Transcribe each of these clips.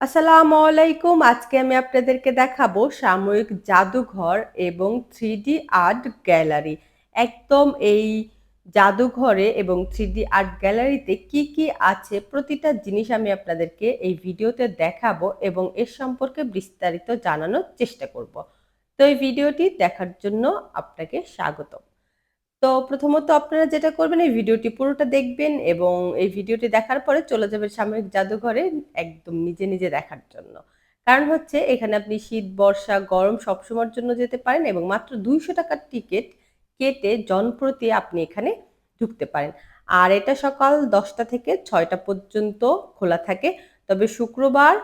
আসসালামু আলাইকুম আজকে আমি আপনাদেরকে দেখাবো সাময়িক জাদুঘর এবং থ্রি আর্ট গ্যালারি। একদম এই জাদুঘরে এবং থ্রি আর্ট গ্যালারিতে কি কি আছে, প্রতিটা জিনিস আমি আপনাদেরকে এই ভিডিওতে দেখাবো এবং এর সম্পর্কে বিস্তারিত জানানোর চেষ্টা করব। তো এই ভিডিওটি দেখার জন্য আপনাকে স্বাগতম। তো প্রথমত আপনারা যেটা করবেন, এই ভিডিওটি পুরোটা দেখবেন এবং এই ভিডিওটি দেখার পরে চলে যাবেন সাময়িক জাদুঘরে একদম নিজে নিজে দেখার জন্য। কারণ হচ্ছে এখানে আপনি শীত, বর্ষা, গরম সবসময়ের জন্য যেতে পারেন এবং মাত্র দুইশো টাকার টিকিট কেটে জনপ্রতি আপনি এখানে ঢুকতে পারেন। আর এটা সকাল দশটা থেকে ছয়টা পর্যন্ত খোলা থাকে। তবে শুক্রবার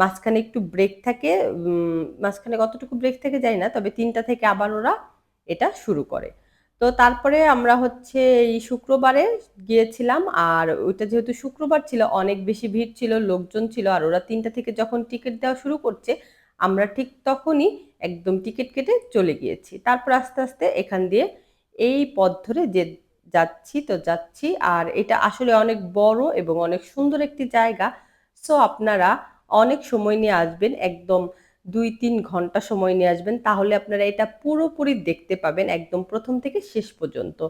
মাঝখানে একটু ব্রেক থাকে মাঝখানে কতটুকু ব্রেক থাকে যায় না, তবে তিনটা থেকে আবার ওরা এটা শুরু করে। তো তারপরে আমরা হচ্ছে এই শুক্রবারে গিয়েছিলাম, আর ওইটা যেহেতু শুক্রবার ছিল, অনেক বেশি ভিড় ছিল, লোকজন ছিল, আর ওরা তিনটা থেকে যখন টিকিট দেওয়া শুরু করছে, আমরা ঠিক তখনই একদম টিকিট কেটে চলে গিয়েছি। তারপর আস্তে আস্তে এখান দিয়ে এই পথ ধরে যে যাচ্ছি তো যাচ্ছি, আর এটা আসলে অনেক বড় এবং অনেক সুন্দর একটি জায়গা। সো আপনারা অনেক সময় নিয়ে আসবেন একদম দুই তিন ঘণ্টা সময় নিয়ে আসবেন, তাহলে আপনারা এটা পুরোপুরি দেখতে পাবেন একদম প্রথম থেকে শেষ পর্যন্ত।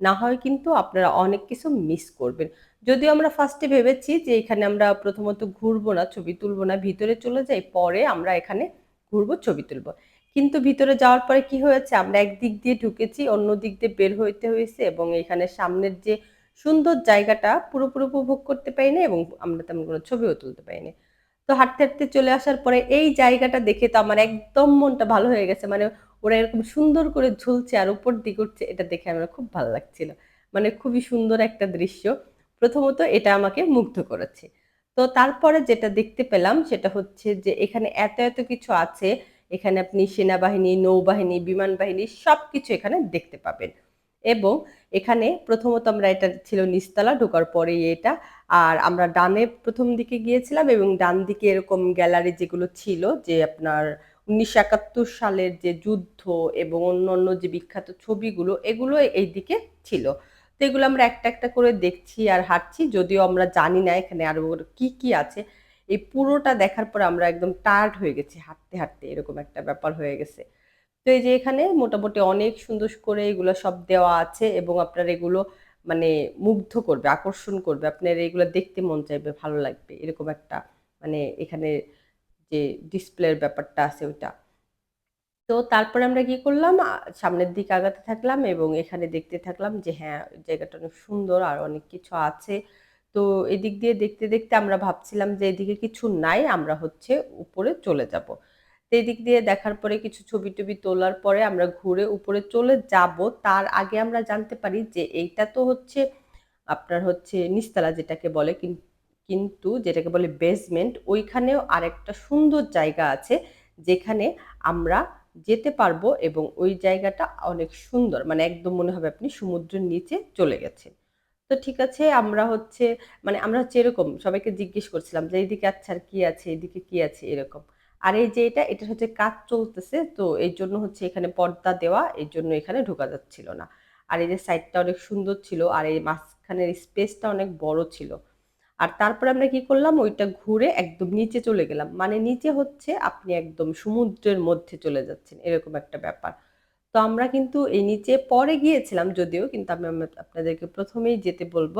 না হয় কিন্তু আপনারা অনেক কিছু মিস করবেন। যদিও আমরা ফার্স্টে ভেবেছি যে এখানে আমরা প্রথমত ঘুরবো না, ছবি তুলবো না, ভিতরে চলে যাই, পরে আমরা এখানে ঘুরবো, ছবি তুলবো। কিন্তু ভিতরে যাওয়ার পরে কি হয়েছে, আমরা একদিক দিয়ে ঢুকেছি, অন্য দিক দিয়ে বের হইতে হয়েছে এবং এখানে সামনের যে সুন্দর জায়গাটা পুরোপুরি উপভোগ করতে পারিনি এবং আমরা তেমন কোনো ছবিও তুলতে পারিনি তো হাঁটতে হাঁটতে চলে আসার পরে এই জায়গাটা দেখে তো আমার একদম মনটা ভালো হয়ে গেছে। মানে ওরা এরকম সুন্দর করে ঝুলছে আর উপর দিকে উঠছে, এটা দেখে আমার খুব ভালো লাগছিল। মানে খুবই সুন্দর একটা দৃশ্য। প্রথমত এটা আমাকে মুগ্ধ করেছে। তো তারপরে যেটা দেখতে পেলাম সেটা হচ্ছে যে এখানে এত এত কিছু আছে। এখানে আপনি সেনাবাহিনী, নৌবাহিনী বিমান বাহিনী সব কিছু এখানে দেখতে পাবেন। এবং এখানে প্রথমত আমরা এটা ছিল নিচতলা, ঢোকার পরে এটা। আর আমরা ডানে প্রথম দিকে গিয়েছিলাম এবং ডান দিকে এরকম গ্যালারি যেগুলো ছিল, যে আপনার উনিশশো একাত্তর সালের যে যুদ্ধ এবং অন্য অন্য যে বিখ্যাত ছবিগুলো, এগুলো এই দিকে ছিল। তো এগুলো আমরা একটা একটা করে দেখছি আর হাঁটছি, যদিও আমরা জানি না এখানে আরও কি কি আছে। এই পুরোটা দেখার পর আমরা একদম টায়ার্ড হয়ে গেছি, হাঁটতে হাঁটতে এরকম একটা ব্যাপার হয়ে গেছে। তো এই যে এখানে মোটামুটি অনেক সুন্দর করে এগুলো সব দেওয়া আছে এবং আপনার এগুলো মানে মুগ্ধ করবে, আকর্ষণ করবে। আপনার এগুলো দেখতে মন চাইবে, ভালো লাগবে। এরকম একটা মানে এখানে যে ডিসপ্লের ব্যাপারটা আছে ওইটা। তো তারপরে আমরা কি করলাম? সামনের দিকে আগাতে থাকলাম এবং এখানে দেখতে থাকলাম যে হ্যাঁ জায়গাটা অনেক সুন্দর, আর অনেক কিছু আছে। তো এদিক দিয়ে দেখতে দেখতে আমরা ভাবছিলাম যে এদিকে কিছু নাই, আমরা হচ্ছে উপরে চলে যাব। সেই দিক দিয়ে দেখার পরে কিছু ছবি টবি তোলার পরে আমরা ঘুরে উপরে চলে যাব। তার আগে আমরা জানতে পারি যে এইটা তো হচ্ছে আপনার হচ্ছে নিস্তালা যেটাকে বলে কিন্তু যেটাকে বলে বেসমেন্ট ওইখানেও আরেকটা সুন্দর জায়গা আছে যেখানে আমরা যেতে পারব এবং ওই জায়গাটা অনেক সুন্দর মানে একদম মনে হবে আপনি সমুদ্রের নিচে চলে গেছেন তো ঠিক আছে, আমরা হচ্ছে মানে আমরা হচ্ছে এরকম সবাইকে জিজ্ঞেস করছিলাম যে এইদিকে আচ্ছা আর কি আছে এদিকে কি আছে, এরকম। আর এই যে এটা এটা হচ্ছে কাজ চলতেছে, তো এই জন্য হচ্ছে এখানে পর্দা দেওয়া এই জন্য এখানে ঢোকা যাচ্ছিল না। আর এই যে সাইডটা অনেক সুন্দর ছিল, আর এই মাঝখানের স্পেসটা অনেক বড় ছিল। আর তারপরে আমরা কি করলাম, ওইটা ঘুরে একদম নিচে চলে গেলাম। মানে নিচে হচ্ছে আপনি একদম সমুদ্রের মধ্যে চলে যাচ্ছেন, এরকম একটা ব্যাপার। তো আমরা কিন্তু এই নিচে পরে গিয়েছিলাম যদিও, কিন্তু আমি আপনাদেরকে প্রথমেই যেতে বলব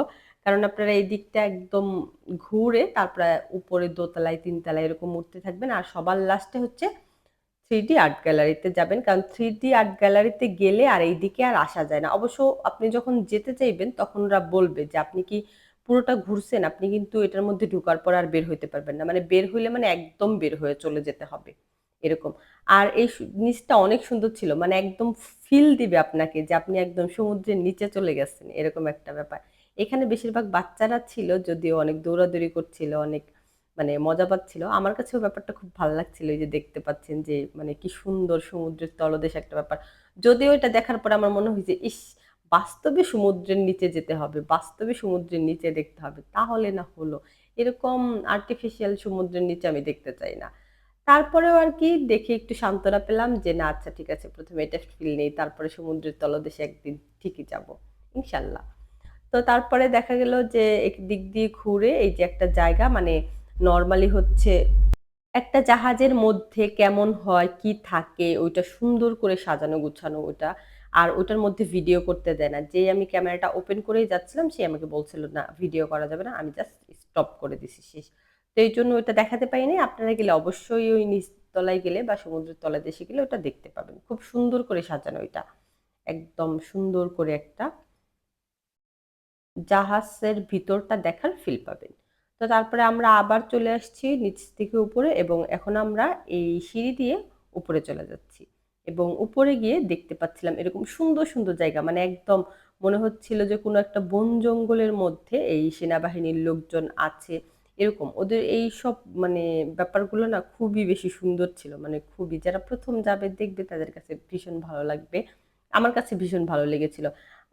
কারণ আপনারা এই দিকটা একদম ঘুরে তারপরে উপরে দোতলায়, তিনতলায় এরকম উঠতে থাকবেন। আর সবার লাস্টে হচ্ছে থ্রি ডি আর্ট গ্যালারিতে যাবেন। কারণ থ্রি ডি আর্ট গ্যালারিতে গেলে আর এই দিকে আর আসা যায় না। অবশ্য আপনি যখন যেতে চাইবেন, তখন ওরা বলবে যে, আপনি কি পুরোটা ঘুরছেন? আপনি কিন্তু এটার মধ্যে ঢুকার পর আর বের হইতে পারবেন না। মানে বের হইলে মানে একদম বের হয়ে চলে যেতে হবে, এরকম। আর এই নিচটা অনেক সুন্দর ছিল। মানে একদম ফিল দিবে আপনাকে যে, আপনি একদম সমুদ্রের নিচে চলে গেছেন, এরকম একটা ব্যাপার। এখানে বেশিরভাগ বাচ্চারা ছিল, যদিও অনেক দৌড়াদৌড়ি করছিল, অনেক মানে মজা পাচ্ছিল। আমার কাছেও ব্যাপারটা খুব ভালো লাগছিল এই যে দেখতে পাচ্ছেন যে মানে কি সুন্দর সমুদ্রের তলদেশ একটা ব্যাপার। যদিও এটা দেখার পর আমার মনে হয় যে ইস, বাস্তবে সমুদ্রের নিচে যেতে হবে, বাস্তবে সমুদ্রের নিচে দেখতে হবে, তাহলে না হলো। এরকম আর্টিফিশিয়াল সমুদ্রের নিচে আমি দেখতে চাই না। তারপরেও আর কি দেখে একটু সান্ত্বনা পেলাম যে, না আচ্ছা ঠিক আছে, প্রথমে এটা ফিল নেই, তারপরে সমুদ্রের তলদেশে একদিন ঠিকই যাব, ইনশাল্লাহ। তো তারপরে দেখা গেল যে দিক দিয়ে ঘুরে এই যে একটা জায়গা মানে নর্মালি হচ্ছে একটা জাহাজের মধ্যে কেমন হয়, কি থাকে ওইটা সুন্দর করে সাজানো গুছানো ওটা। আর ওটার মধ্যে ভিডিও করতে দেয় না। যেই আমি ক্যামেরাটা ওপেন করেই যাচ্ছিলাম সে আমাকে বলছিল, "না ভিডিও করা যাবে না।" আমি জাস্ট স্টপ করে দিছি শেষ। তো এই জন্য ওইটা দেখাতে পাইনি আপনারা গেলে অবশ্যই ওই নিচতলায় গেলে বা সমুদ্রের তলায় দেশে গেলে ওটা দেখতে পাবেন। খুব সুন্দর করে সাজানো ওইটা। একদম সুন্দর করে একটা জাহাজের ভিতরটা দেখার ফিল পাবেন। তো তারপরে আমরা আবার চলে আসছি নিচ থেকে উপরে এবং এখন আমরা এই সিঁড়ি দিয়ে উপরে চলে যাচ্ছি। এবং উপরে গিয়ে দেখতে পাচ্ছিলাম এরকম সুন্দর, সুন্দর জায়গা মানে একদম মনে হচ্ছিল যে কোনো একটা বন জঙ্গলের মধ্যে এই সেনাবাহিনীর লোকজন আছে। এরকম ওদের এইসব মানে ব্যাপারগুলো না খুবই বেশি সুন্দর ছিল। মানে খুবই যারা প্রথম যাবে দেখবে তাদের কাছে ভীষণ ভালো লাগবে। আমার কাছে ভীষণ ভালো লেগেছিল।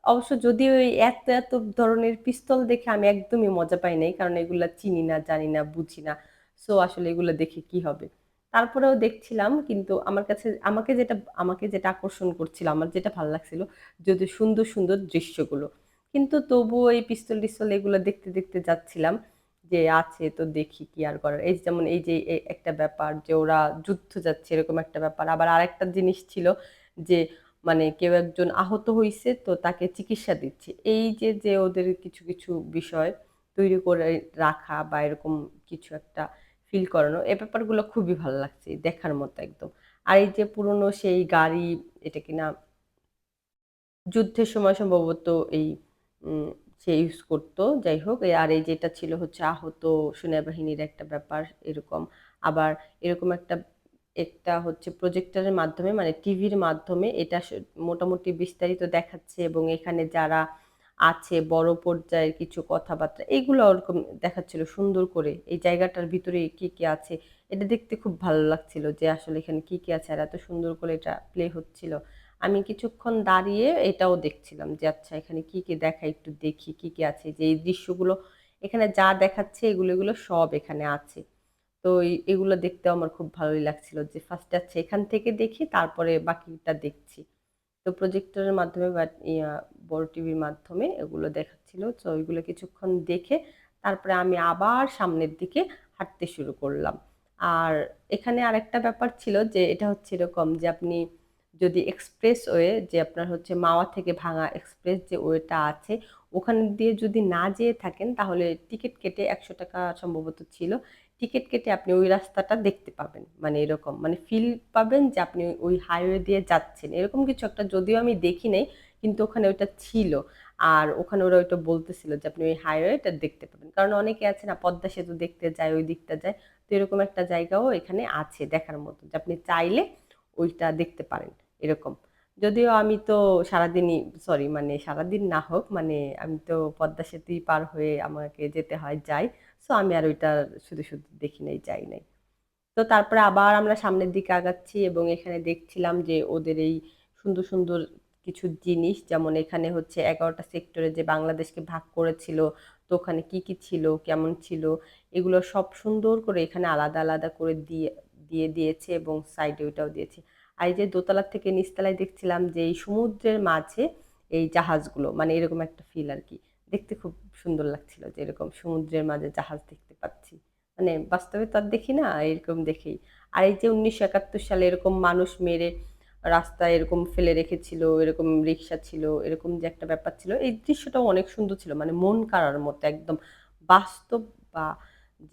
অবশ্য যদিও এত, এত ধরনের পিস্তল দেখে আমি একদমই মজা পাই নাই। কারণ এগুলা চিনি না, জানি না, বুঝি না। সো আসলে এগুলো দেখে কি হবে? তারপরেও দেখছিলাম কিন্তু আমার কাছে আমাকে যেটা আমাকে যেটা আকর্ষণ করছিল, আমার যেটা ভালো লাগছিল যদি সুন্দর, সুন্দর দৃশ্যগুলো। কিন্তু তবুও এই পিস্তল-টিস্তল এগুলো দেখতে, দেখতে যাচ্ছিলাম। যে আছে তো দেখি কি আর করার। এই যেমন এই যে একটা ব্যাপার যে ওরা যুদ্ধ যাচ্ছে এরকম একটা ব্যাপার। আবার আরেকটা জিনিস ছিল যে মানে কেউ একজন আহত হইছে তো তাকে চিকিৎসা দিচ্ছে। এই যে, যে ওদের কিছু, কিছু বিষয় তৈরি করে রাখা বা এরকম কিছু একটা ফিল করানো, এই ব্যাপারগুলো খুবই ভালো লাগছে দেখার মতো একদম। আর এই যে পুরনো সেই গাড়ি, এটা কিনা যুদ্ধের সময় সম্ভবত এই সে ইউজ করতো যাই হোক আর এই যেটা ছিল হচ্ছে আহত সেনাবাহিনীর একটা ব্যাপার এরকম। আবার এরকম একটা একটা হচ্ছে প্রজেক্টরের মাধ্যমে মানে টিভির মাধ্যমে এটা মোটামুটি বিস্তারিত দেখাচ্ছে এবং এখানে যারা আছে বড় পর্যায়ের কিছু কথাবার্তা এগুলো ওরকম দেখাচ্ছিল সুন্দর করে। এই জায়গাটার ভিতরে কি, কি আছে এটা দেখতে খুব ভালো লাগছিল যে আসলে এখানে কি, কি আছে আর এত সুন্দর করে এটা প্লে হচ্ছিল। আমি কিছুক্ষণ দাঁড়িয়ে এটাও দেখছিলাম যে আচ্ছা এখানে কি, কি দেখায় একটু দেখি কি, কি আছে যে এই দৃশ্যগুলো এখানে যা দেখাচ্ছে এগুলো, এগুলো সব এখানে আছে। তো এগুলো দেখতেও আমার খুব ভালোই লাগছিল যে ফার্স্টে আচ্ছা এখান থেকে দেখি, তারপরে বাকিটা দেখছি। তো প্রজেক্টরের মাধ্যমে বা বড় টিভির মাধ্যমে এগুলো দেখাচ্ছিল। তো ওইগুলো কিছুক্ষণ দেখে তারপরে আমি আবার সামনের দিকে হাঁটতে শুরু করলাম। আর এখানে আরেকটা ব্যাপার ছিল যে এটা হচ্ছে এরকম যে আপনি যদি এক্সপ্রেস ওয়ে যে আপনার হচ্ছে মাওয়া থেকে ভাঙা এক্সপ্রেস যে ওয়েটা আছে, ওখান দিয়ে যদি না যেয়ে থাকেন তাহলে টিকিট কেটে একশো টাকা সম্ভবত ছিল। টিকিট কেটে আপনি ওই রাস্তাটা দেখতে পাবেন। মানে এরকম মানে ফিল পাবেন যে আপনি ওই হাইওয়ে দিয়ে যাচ্ছেন। এরকম কিছু একটা যদিও আমি দেখি নাই কিন্তু ওখানে ওইটা ছিল। আর ওখানে ওরা ওইটা বলতেছিল যে আপনি ওই হাইওয়েটা দেখতে পাবেন। কারণ অনেকে আছে না পদ্মা সেতু দেখতে যায়, ওই দিকটা যায়। তো এরকম একটা জায়গাও এখানে আছে দেখার মতো যে আপনি চাইলে ওইটা দেখতে পারেন এরকম। যদিও আমি তো সারাদিনই সরি মানে সারাদিন না হোক মানে আমি তো পদ্মা সেতুই পার হয়ে আমাকে যেতে হয়, যাই। সো আমি আর ওইটা শুধু, শুধু দেখি নাই, যাই নাই। তো তারপরে আবার আমরা সামনের দিকে আগাচ্ছি এবং এখানে দেখছিলাম যে ওদের এই সুন্দর, সুন্দর কিছু জিনিস যেমন এখানে হচ্ছে এগারোটা সেক্টরে যে বাংলাদেশকে ভাগ করেছিল, তো ওখানে কি, কি ছিল, কেমন ছিল এগুলো সব সুন্দর করে এখানে আলাদা, আলাদা করে দিয়ে দিয়ে দিয়েছে এবং সাইডে ওইটাও দিয়েছে। আর এই যে দোতলার থেকে নিচতলায় দেখছিলাম যে এই সমুদ্রের মাঝে এই জাহাজগুলো মানে এরকম একটা ফিল আর কি দেখতে খুব সুন্দর লাগছিল যে এরকম সমুদ্রের মাঝে জাহাজ দেখতে পাচ্ছি। মানে বাস্তবে তো আর দেখি না, এরকম দেখেই। আর এই যে ১৯৭১ সালে এরকম মানুষ মেরে রাস্তায় এরকম ফেলে রেখেছিল, এরকম রিক্সা ছিল, এরকম যে একটা ব্যাপার ছিল, এই দৃশ্যটাও অনেক সুন্দর ছিল। মানে মন কাড়ার মতো একদম বাস্তব বা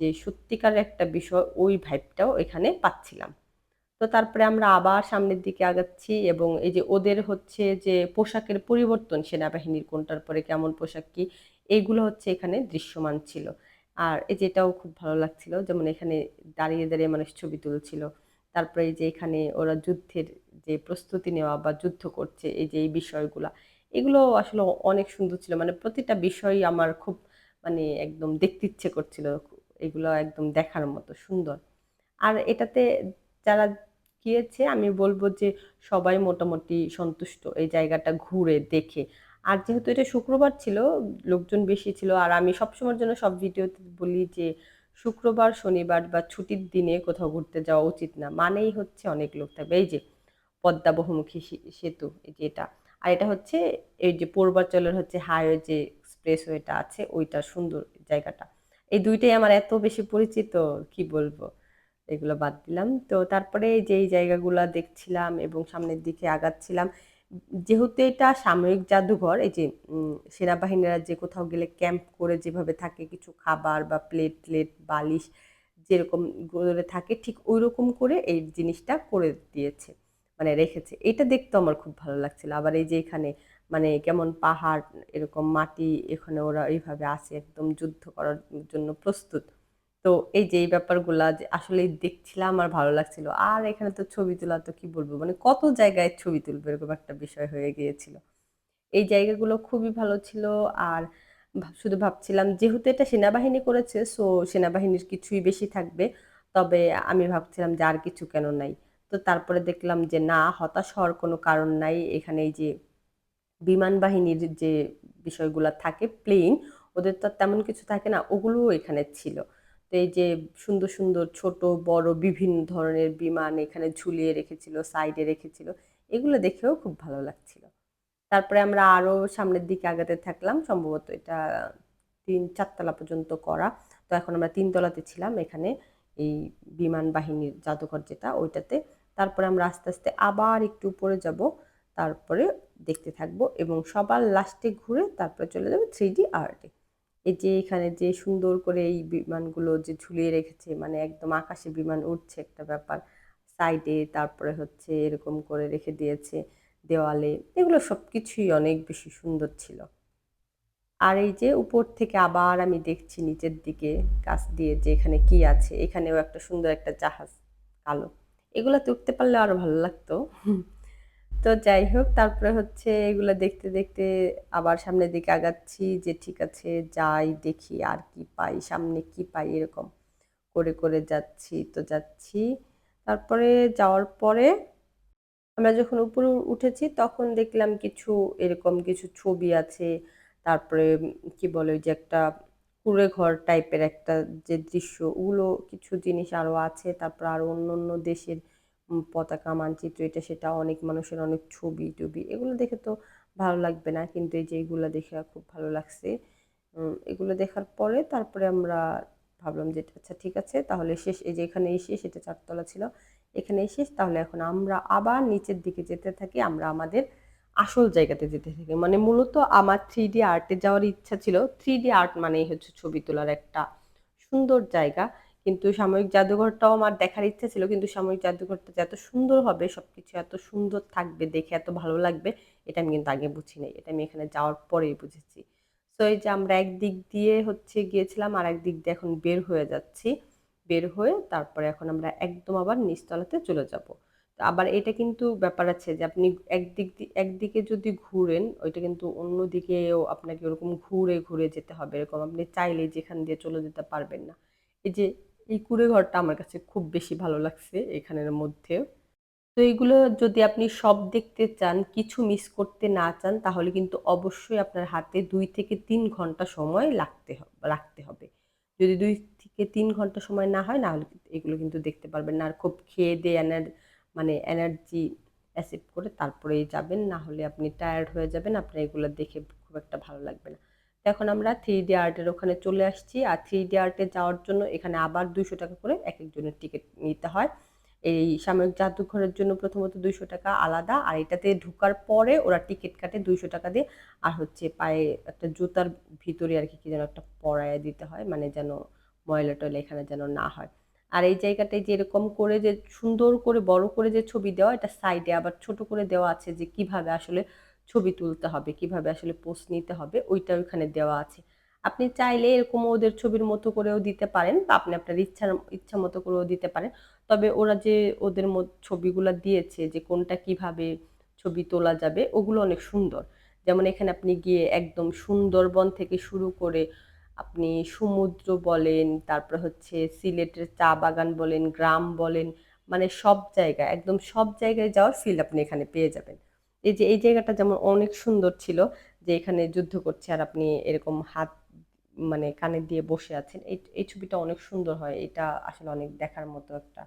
যে সত্যিকারের একটা বিষয় ওই ভাইবটাও এখানে পাচ্ছিলাম। তো তারপরে আমরা আবার সামনের দিকে আগাচ্ছি এবং এই যে ওদের হচ্ছে যে পোশাকের পরিবর্তন সেনাবাহিনীর কোনটার পরে কেমন পোশাক কি এইগুলো হচ্ছে এখানে দৃশ্যমান ছিল। আর এই যে এটাও খুব ভালো লাগছিল যেমন এখানে দাঁড়িয়ে, দাঁড়িয়ে মানুষ ছবি তুলছিল। তারপরে এই যে এখানে ওরা যুদ্ধের যে প্রস্তুতি নেওয়া বা যুদ্ধ করছে এই যে এই বিষয়গুলা, এগুলো আসলে অনেক সুন্দর ছিল। মানে প্রতিটা বিষয়ই আমার খুব মানে একদম দেখতে ইচ্ছে করছিল। এগুলো একদম দেখার মতো সুন্দর। আর এটাতে যারা গিয়েছে আমি বলব যে সবাই মোটামুটি সন্তুষ্ট এই জায়গাটা ঘুরে দেখে। আর যেহেতু এটা শুক্রবার ছিল, লোকজন বেশি ছিল। আর আমি সবসময়ের জন্য সব ভিডিওতে বলি যে শুক্রবার, শনিবার বা ছুটির দিনে কোথাও ঘুরতে যাওয়া উচিত না। মানেই হচ্ছে অনেক লোক থাকবে। এই যে পদ্মা বহুমুখী সেতু এই যে এটা। আর এটা হচ্ছে এই যে পূর্বাঞ্চলের হচ্ছে হাইওয়ে যে এক্সপ্রেসওয়েটা আছে ওইটা সুন্দর জায়গাটা। এই দুইটাই আমার এত বেশি পরিচিত কি বলব। এগুলো বাদ দিলাম। তো তারপরে যেই জায়গাগুলো দেখছিলাম এবং সামনের দিকে আগাচ্ছিলাম, যেহেতু এটা সাময়িক জাদুঘর, এই যে সেনাবাহিনীরা যে কোথাও গেলে ক্যাম্প করে যেভাবে থাকে, কিছু খাবার বা প্লেট প্লেট বালিশ যেরকম করে থাকে, ঠিক ওই রকম করে এই জিনিসটা করে দিয়েছে মানে রেখেছে। এটা দেখতে আমার খুব ভালো লাগছিল। আবার এই যে এখানে মানে কেমন পাহাড়, এরকম মাটি এখানে ওরা এইভাবে আসে, একদম যুদ্ধ করার জন্য প্রস্তুত। তো এই যে, এই ব্যাপারগুলা যে আসলে দেখছিলাম আমার ভালো লাগছিল। আর এখানে তো ছবি তোলা তো কি বলব? মানে কত জায়গায় ছবি তুলবে এরকম একটা বিষয় হয়ে গিয়েছিল। এই জায়গাগুলো খুবই ভালো ছিল। আর শুধু ভাবছিলাম যেহেতু এটা সেনাবাহিনী করেছে, সো সেনাবাহিনীর কিছুই বেশি থাকবে। তবে আমি ভাবছিলাম যে আর কিছু কেন নাই? তো তারপরে দেখলাম যে না, হতাশ হওয়ার কোনো কারণ নাই। এখানে এই যে বিমান বাহিনীর যে বিষয়গুলো থাকে প্লেন ওদের তো তেমন কিছু থাকে না, ওগুলোও এখানে ছিল। এই যে সুন্দর সুন্দর ছোট, বড় বিভিন্ন ধরনের বিমান এখানে ঝুলিয়ে রেখেছিল সাইডে রেখেছিল, এগুলো দেখেও খুব ভালো লাগছিল। তারপরে আমরা আরও সামনের দিকে আগাতে থাকলাম, সম্ভবত এটা তিন, চারতলা পর্যন্ত করা। তো এখন আমরা তিনতলাতে ছিলাম এখানে, এই বিমান বাহিনীর জাদুঘর যেটা, ওইটাতে। তারপরে আমরা আস্তে আস্তে আবার একটু উপরে যাব, তারপরে দেখতে থাকব এবং সবার লাস্টে ঘুরে তারপরে চলে যাবে থ্রি ডি আর্টে এই যে এখানে যে সুন্দর করে এই বিমানগুলো যে ঝুলিয়ে রেখেছে মানে একদম আকাশে বিমান উঠছে একটা ব্যাপার। সাইডে তারপরে হচ্ছে এরকম করে রেখে দিয়েছে দেওয়ালে। এগুলো সব কিছুই অনেক বেশি সুন্দর ছিল। আর এই যে উপর থেকে আবার আমি দেখছি নিচের দিকে কাছ দিয়ে যে এখানে কি আছে, এখানেও একটা সুন্দর একটা জাহাজ কালো। এগুলোতে উঠতে পারলে আরও ভালো লাগতো। তো যাই হোক, তারপরে হচ্ছে এগুলো দেখতে দেখতে আবার সামনের দিকে আগাচ্ছি যে ঠিক আছে, যাই দেখি আর কি পাই, সামনে কি পাই এরকম করে করে যাচ্ছি, তো যাচ্ছি। তারপরে যাওয়ার পরে আমরা যখন উপরে উঠেছি তখন দেখলাম কিছু, এরকম কিছু ছবি আছে। তারপরে কি বলে যে একটা কুড়ে ঘর টাইপের একটা যে দৃশ্য, ওগুলো কিছু জিনিস আরও আছে। তারপর আরও অন্য অন্য দেশের পতাকা মানচিত্র, এটা সেটা অনেক মানুষের অনেক ছবি, টবি, এগুলো দেখে তো ভালো লাগবে না। কিন্তু এই যে এইগুলো দেখে খুব ভালো লাগছে। এগুলো দেখার পরে তারপরে আমরা ভাবলাম যে আচ্ছা ঠিক আছে, তাহলে শেষ, এই যে এখানে এসে সেটা চারতলা ছিল, এখানে শেষ তাহলে এখন আমরা আবার নিচের দিকে যেতে থাকি, আমরা আমাদের আসল জায়গাতে যেতে থাকি। মানে মূলত আমার থ্রি ডি আর্টে যাওয়ার ইচ্ছা ছিল। থ্রি ডি আর্ট মানেই হচ্ছে ছবি তোলার একটা সুন্দর জায়গা। কিন্তু সাময়িক জাদুঘরটাও আমার দেখার ইচ্ছা ছিল, কিন্তু সাময়িক জাদুঘরটা যে এত সুন্দর হবে সব কিছু এত সুন্দর থাকবে, দেখে এত ভালো লাগবে, এটা আমি কিন্তু আগে বুঝি নাই, এটা আমি এখানে যাওয়ার পরেই বুঝেছি। তো এই যে আমরা একদিক দিয়ে হচ্ছে গিয়েছিলাম, আর একদিক দিয়ে এখন বের হয়ে যাচ্ছি। বের হয়ে তারপরে এখন আমরা একদম আবার নিচতলাতে চলে যাব। আবার এটা কিন্তু ব্যাপার আছে যে আপনি একদিক একদিকে যদি ঘুরেন, ওইটা কিন্তু অন্য দিকেও আপনাকে ওরকম ঘুরে ঘুরে যেতে হবে। এরকম আপনি চাইলে যেখান দিয়ে চলে যেতে পারবেন না। এই যে এই কুড়ে ঘরটা আমার কাছে খুব বেশি ভালো লাগছে এখানের মধ্যে। তো এইগুলো যদি আপনি সব দেখতে চান, কিছু মিস করতে না চান, তাহলে কিন্তু অবশ্যই আপনার হাতে দুই থেকে তিন ঘণ্টা সময় লাগতে রাখতে হবে। যদি দুই থেকে তিন ঘণ্টা সময় না হয় না হলে এগুলো কিন্তু দেখতে পারবেন না। আর খুব খেয়ে দিয়ে এনার মানে এনার্জি অ্যাসেপ্ট করে তারপরেই যাবেন। না হলে আপনি টায়ার্ড হয়ে যাবেন। আপনার এগুলো দেখে খুব একটা ভালো লাগবে না। এখন আমরা থ্রি ডি আর্টের ওখানে চলে আসছি। আর থ্রি ডি আর্টে যাওয়ার জন্য এখানে আবার দুইশো টাকা করে এক একজনের টিকিট নিতে হয়। এই সাময়িক জাদুঘরের জন্য প্রথমত দুইশো টাকা আলাদা। আর এটাতে ঢুকার পরে ওরা টিকিট কাটে দুইশো টাকা দিয়ে। আর হচ্ছে পায়ে একটা জুতার ভিতরে আর কি যেন একটা পরায় দিতে হয়। মানে যেন ময়লা টয়লা এখানে যেন না হয়। আর এই জায়গাটায় যে এরকম করে যে সুন্দর করে, বড় করে যে ছবি দেওয়া, এটা সাইডে আবার ছোট করে দেওয়া আছে যে কীভাবে আসলে ছবি তুলতে হবে, কীভাবে আসলে পোস্ট নিতে হবে ওইটা ওইখানে দেওয়া আছে। আপনি চাইলে এরকম ওদের ছবির মতো করেও দিতে পারেন বা আপনি আপনার ইচ্ছার, ইচ্ছা মতো করেও দিতে পারেন। তবে ওরা যে ওদের ছবিগুলো দিয়েছে যে কোনটা কীভাবে ছবি তোলা যাবে, ওগুলো অনেক সুন্দর। যেমন এখানে আপনি গিয়ে একদম সুন্দরবন থেকে শুরু করে আপনি সমুদ্র বলেন, তারপর হচ্ছে সিলেটের চা বাগান বলেন, গ্রাম বলেন মানে সব জায়গায়, একদম সব জায়গায় যাওয়ার ফিল আপনি এখানে পেয়ে যাবেন। এই যে, এই জায়গাটা যেমন অনেক সুন্দর ছিল যে, এখানে যুদ্ধ করছে আর আপনি এরকম হাত মানে কানে দিয়ে বসে আছেন, এই এই ছবিটা অনেক সুন্দর হয়। এটা আসলে অনেক দেখার মতো একটা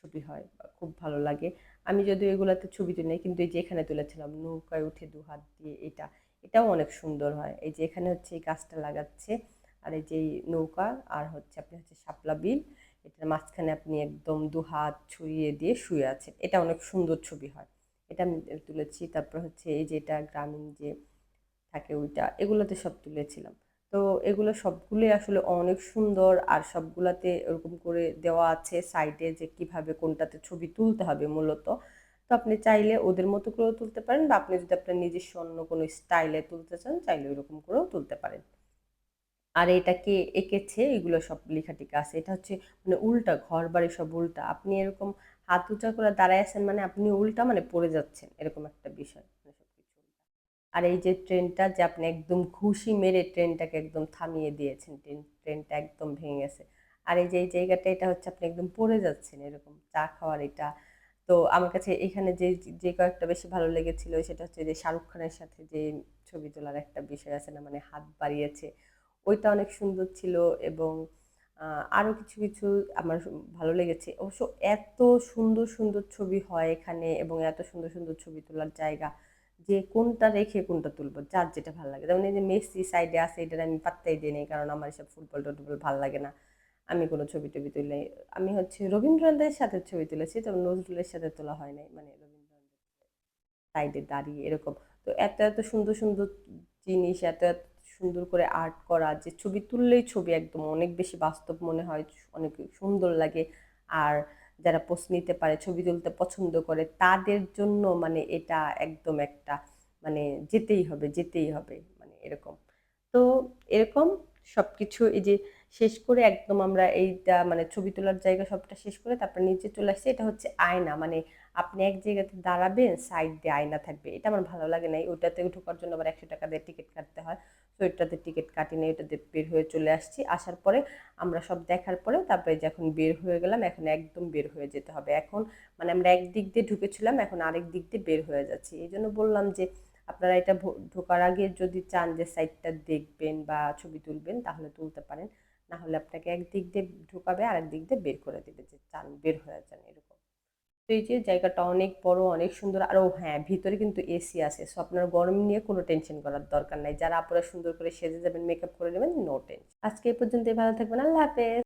ছবি হয়, খুব ভালো লাগে। আমি যদিও এগুলাতে ছবি তুলি কিন্তু এই যে, এখানে তুলেছিলাম নৌকায় উঠে দু হাত দিয়ে এটা, এটাও অনেক সুন্দর হয়। এই যে, এখানে হচ্ছে এই গাছটা লাগাচ্ছে আর এই যে নৌকা আর হচ্ছে আপনি হচ্ছে শাপলা বিল, এটার মাঝখানে আপনি একদম দু হাত ছড়িয়ে দিয়ে শুয়ে আছেন। এটা অনেক সুন্দর ছবি হয়। এটা আমি তুলেছি। তারপর হচ্ছে এই যে এটা গ্রামীণ যে থাকে ওইটা, এগুলোতে সব তুলেছিলাম। তো এগুলো সবগুলোই আসলে অনেক সুন্দর। আর সবগুলাতে এরকম করে দেওয়া আছে সাইডে যে কীভাবে কোনটাতে ছবি তুলতে হবে মূলত। তো আপনি চাইলে ওদের মতো করেও তুলতে পারেন বা আপনি যদি আপনার নিজস্ব অন্য কোনো স্টাইলে তুলতে চান, চাইলে ওইরকম করেও তুলতে পারেন। আর এটা কে এঁকেছে? এগুলো সব লেখাটিকা আছে। এটা হচ্ছে মানে উল্টা ঘর বাড়ি সব উল্টা। আপনি এরকম হাত উঁচা করে দাঁড়ায় আছেন মানে আপনি উল্টা মানে পড়ে যাচ্ছেন, এরকম একটা বিষয়। আর এই যে ট্রেনটা যে আপনি একদম ঘুষি মেরে ট্রেনটাকে একদম থামিয়ে দিয়েছেন, ট্রেন, ট্রেনটা একদম ভেঙে গেছে। আর এই যে, এই জায়গাটা, এটা হচ্ছে আপনি একদম পড়ে যাচ্ছেন এরকম চা খাওয়ার এটা। তো আমার কাছে এখানে যে যে কয়েকটা বেশি ভালো লেগেছিল, সেটা হচ্ছে যে শাহরুখ খানের সাথে যে ছবি তোলার একটা বিষয় আছে না মানে হাত বাড়িয়েছে, ওইটা অনেক সুন্দর ছিল এবং আরও কিছু কিছু আমার ভালো লেগেছে। অবশ্য এত সুন্দর সুন্দর ছবি হয় এখানে এবং এত সুন্দর সুন্দর ছবি তোলার জায়গা। যে কোনটা রেখে কোনটা তুলবো, যার যেটা ভালো লাগে। যেমন এই যে মেসি সাইডে আছে এটা আমি পাত্তাই দিই নেই কারণ আমার এসব ফুটবল টুটবল ভালো লাগে না। আমি কোনো ছবি, টবি তুলে আমি হচ্ছে রবীন্দ্রনাথের সাথে ছবি তুলেছি তবে নজরুলের সাথে তোলা হয় নাই মানে রবীন্দ্রনাথের সাইডে দাঁড়িয়ে এরকম। তো এত এত সুন্দর সুন্দর জিনিস, এত এত সুন্দর করে আর্ট করা, যে ছবি তুললেই ছবি একদম অনেক বেশি বাস্তব মনে হয়, অনেক সুন্দর লাগে। আর যারা পোস্ট নিতে পারে, ছবি তুলতে পছন্দ করে, তাদের জন্য মানে এটা একদম একটা মানে যেতেই হবে যেতেই হবে মানে এরকম। তো এরকম সব কিছু এই যে শেষ করে একদম আমরা এইটা মানে ছবি তোলার জায়গা সবটা শেষ করে তারপর নিচে চলে আসছে, এটা হচ্ছে আয়না। মানে আপনি এক জায়গাতে দাঁড়াবেন সাইড দিয়ে আয়না থাকবে। এটা আমার ভালো লাগে নাই ওইটাতে ঢোকার জন্য আবার একশো টাকা দিয়ে টিকিট কাটতে হয়। তো ওইটাতে টিকিট কাটি নেই ওটাতে বের হয়ে চলে আসছি। আসার পরে আমরা সব দেখার পরে তারপরে যখন বের হয়ে গেলাম, এখন একদম বের হয়ে যেতে হবে। এখন মানে আমরা এক দিক দিয়ে ঢুকেছিলাম, এখন আরেক দিক দিয়ে বের হয়ে যাচ্ছি। এই জন্য বললাম যে আপনারা এটা ঢোকার আগে যদি চান যে সাইডটা দেখবেন বা ছবি তুলবেন, তাহলে তুলতে পারেন। না হলে আপনাকে একদিক দিয়ে ঢুকাবে, আরেক দিক দিয়ে বের করে দেবে যে চান, বের হয়ে যান এরকম। তো জায়গাটা অনেক বড়, অনেক সুন্দর। আর হ্যাঁ ভিতরে কিন্তু এসি আছে। সো আপনার গরম নিয়ে কোনো টেনশন করার দরকার নাই। যারা আপনারা সুন্দর করে সেজে যাবেন মেকআপ করে নেবেন নো টেনশন আজকে এই পর্যন্ত ভালো থাকবেন। আল্লাহ হাফেজ।